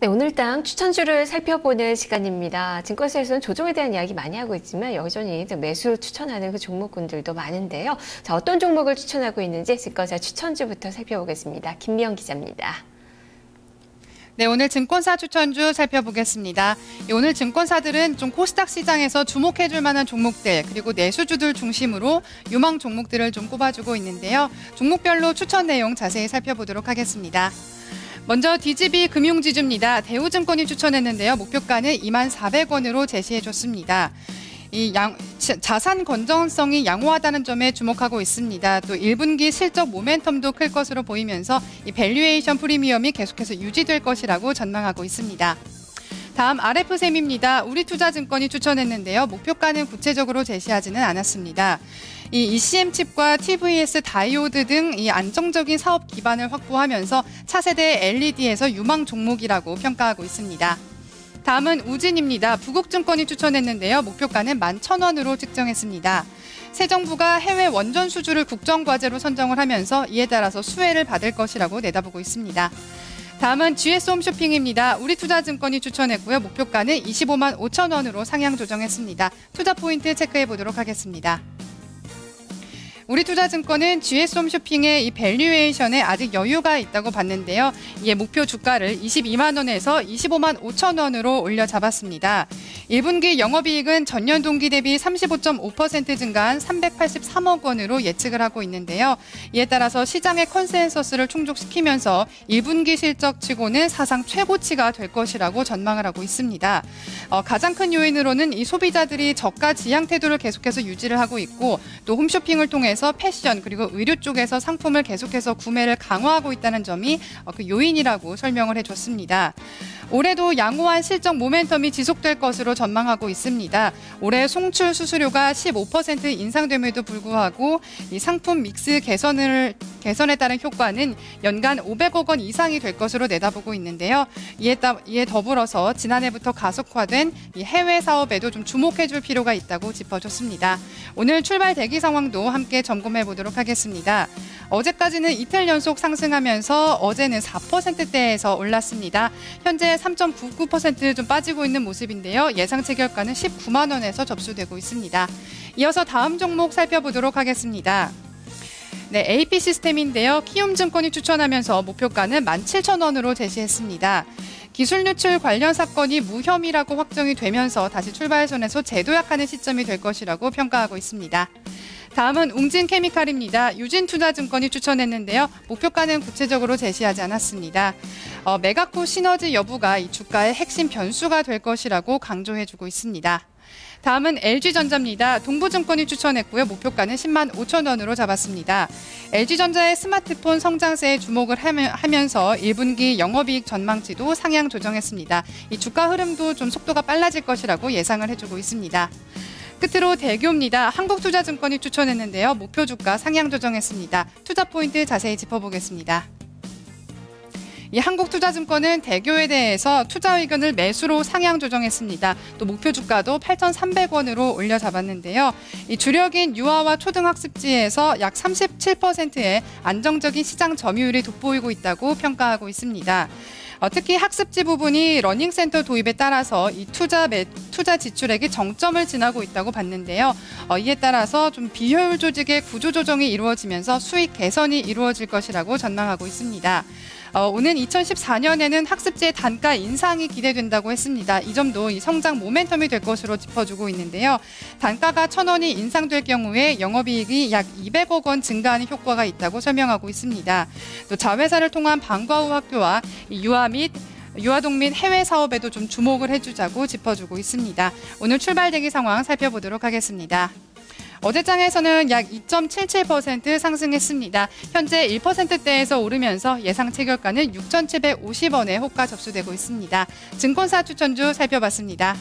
네, 오늘 땅 추천주를 살펴보는 시간입니다. 증권사에서는 조정에 대한 이야기 많이 하고 있지만 여전히 매수 추천하는 그 종목군들도 많은데요. 자, 어떤 종목을 추천하고 있는지 증권사 추천주부터 살펴보겠습니다. 김미영 기자입니다. 네, 오늘 증권사 추천주 살펴보겠습니다. 오늘 증권사들은 좀 코스닥 시장에서 주목해줄 만한 종목들 그리고 내수주들 중심으로 유망 종목들을 좀 꼽아주고 있는데요. 종목별로 추천 내용 자세히 살펴보도록 하겠습니다. 먼저 DGB 금융지주입니다. 대우증권이 추천했는데요. 목표가는 2만 400원으로 제시해줬습니다. 이 양, 자산 건전성이 양호하다는 점에 주목하고 있습니다. 또 1분기 실적 모멘텀도 클 것으로 보이면서 이 밸류에이션 프리미엄이 계속해서 유지될 것이라고 전망하고 있습니다. 다음 RF셈입니다. 우리투자증권이 추천했는데요. 목표가는 구체적으로 제시하지는 않았습니다. 이 ECM 칩과 TVS 다이오드 등 이 안정적인 사업 기반을 확보하면서 차세대 LED에서 유망 종목이라고 평가하고 있습니다. 다음은 우진입니다. 부국증권이 추천했는데요. 목표가는 11,000원으로 측정했습니다. 새 정부가 해외 원전 수주를 국정과제로 선정을 하면서 이에 따라서 수혜를 받을 것이라고 내다보고 있습니다. 다음은 GS 홈쇼핑입니다. 우리투자증권이 추천했고요. 목표가는 25만 5천 원으로 상향 조정했습니다. 투자 포인트 체크해 보도록 하겠습니다. 우리투자증권은 GS홈 쇼핑의 이 밸류에이션에 아직 여유가 있다고 봤는데요. 이에 목표 주가를 22만 원에서 25만 5천 원으로 올려 잡았습니다. 1분기 영업이익은 전년 동기 대비 35.5% 증가한 383억 원으로 예측을 하고 있는데요. 이에 따라서 시장의 컨센서스를 충족시키면서 1분기 실적치고는 사상 최고치가 될 것이라고 전망을 하고 있습니다. 어, 가장 큰 요인으로는 이 소비자들이 저가 지향 태도를 계속해서 유지를 하고 있고 또 홈쇼핑을 통해 통해서 패션 그리고 의류 쪽에서 상품을 계속해서 구매를 강화하고 있다는 점이 어, 그 요인이라고 설명을 해줬습니다. 올해도 양호한 실적 모멘텀이 지속될 것으로 전망하고 있습니다. 올해 송출 수수료가 15% 인상됨에도 불구하고 이 상품 믹스 개선을 개선에 따른 효과는 연간 500억 원 이상이 될 것으로 내다보고 있는데요. 이에, 따, 이에 더불어서 지난해부터 가속화된 이 해외 사업에도 좀 주목해 줄 필요가 있다고 짚어줬습니다. 오늘 출발 대기 상황도 함께 점검해 보도록 하겠습니다. 어제까지는 이틀 연속 상승하면서 어제는 4%대에서 올랐습니다. 현재 3.99%좀 빠지고 있는 모습인데요. 예상 체결가는 19만 원에서 접수되고 있습니다. 이어서 다음 종목 살펴보도록 하겠습니다. 네, AP 시스템인데요. 키움증권이 추천하면서 목표가는 17,000원으로 제시했습니다. 기술 유출 관련 사건이 무혐의라고 확정이 되면서 다시 출발선에서 재도약하는 시점이 될 것이라고 평가하고 있습니다. 다음은 웅진케미칼입니다. 유진투자증권이 추천했는데요. 목표가는 구체적으로 제시하지 않았습니다. 어, 메가코 시너지 여부가 이 주가의 핵심 변수가 될 것이라고 강조해주고 있습니다. 다음은 LG전자입니다. 동부증권이 추천했고요. 목표가는 10만 5천 원으로 잡았습니다. LG전자의 스마트폰 성장세에 주목을 하면서 1분기 영업이익 전망치도 상향 조정했습니다. 이 주가 흐름도 좀 속도가 빨라질 것이라고 예상을 해주고 있습니다. 끝으로 대교입니다. 한국투자증권이 추천했는데요. 목표 주가 상향 조정했습니다. 투자 포인트 자세히 짚어보겠습니다. 이 한국투자증권은 대교에 대해서 투자 의견을 매수로 상향 조정했습니다. 또 목표 주가도 8,300원으로 올려 잡았는데요. 이 주력인 유아와 초등학습지에서 약 37%의 안정적인 시장 점유율이 돋보이고 있다고 평가하고 있습니다. 어, 특히 학습지 부분이 러닝센터 도입에 따라서 이 투자 매, 투자 지출액이 정점을 지나고 있다고 봤는데요. 어, 이에 따라서 좀 비효율 조직의 구조 조정이 이루어지면서 수익 개선이 이루어질 것이라고 전망하고 있습니다. 어, 오는 2014년에는 학습지의 단가 인상이 기대된다고 했습니다. 이 점도 이 성장 모멘텀이 될 것으로 짚어주고 있는데요. 단가가 천 원이 인상될 경우에 영업이익이 약 200억 원 증가하는 효과가 있다고 설명하고 있습니다. 또 자회사를 통한 방과 후 학교와 유아 및 유아동 및 해외 사업에도 좀 주목을 해주자고 짚어주고 있습니다. 오늘 출발 대기 상황 살펴보도록 하겠습니다. 어제장에서는 약 2.77% 상승했습니다. 현재 1%대에서 오르면서 예상 체결가는 6,750원에 호가 접수되고 있습니다. 증권사 추천주 살펴봤습니다.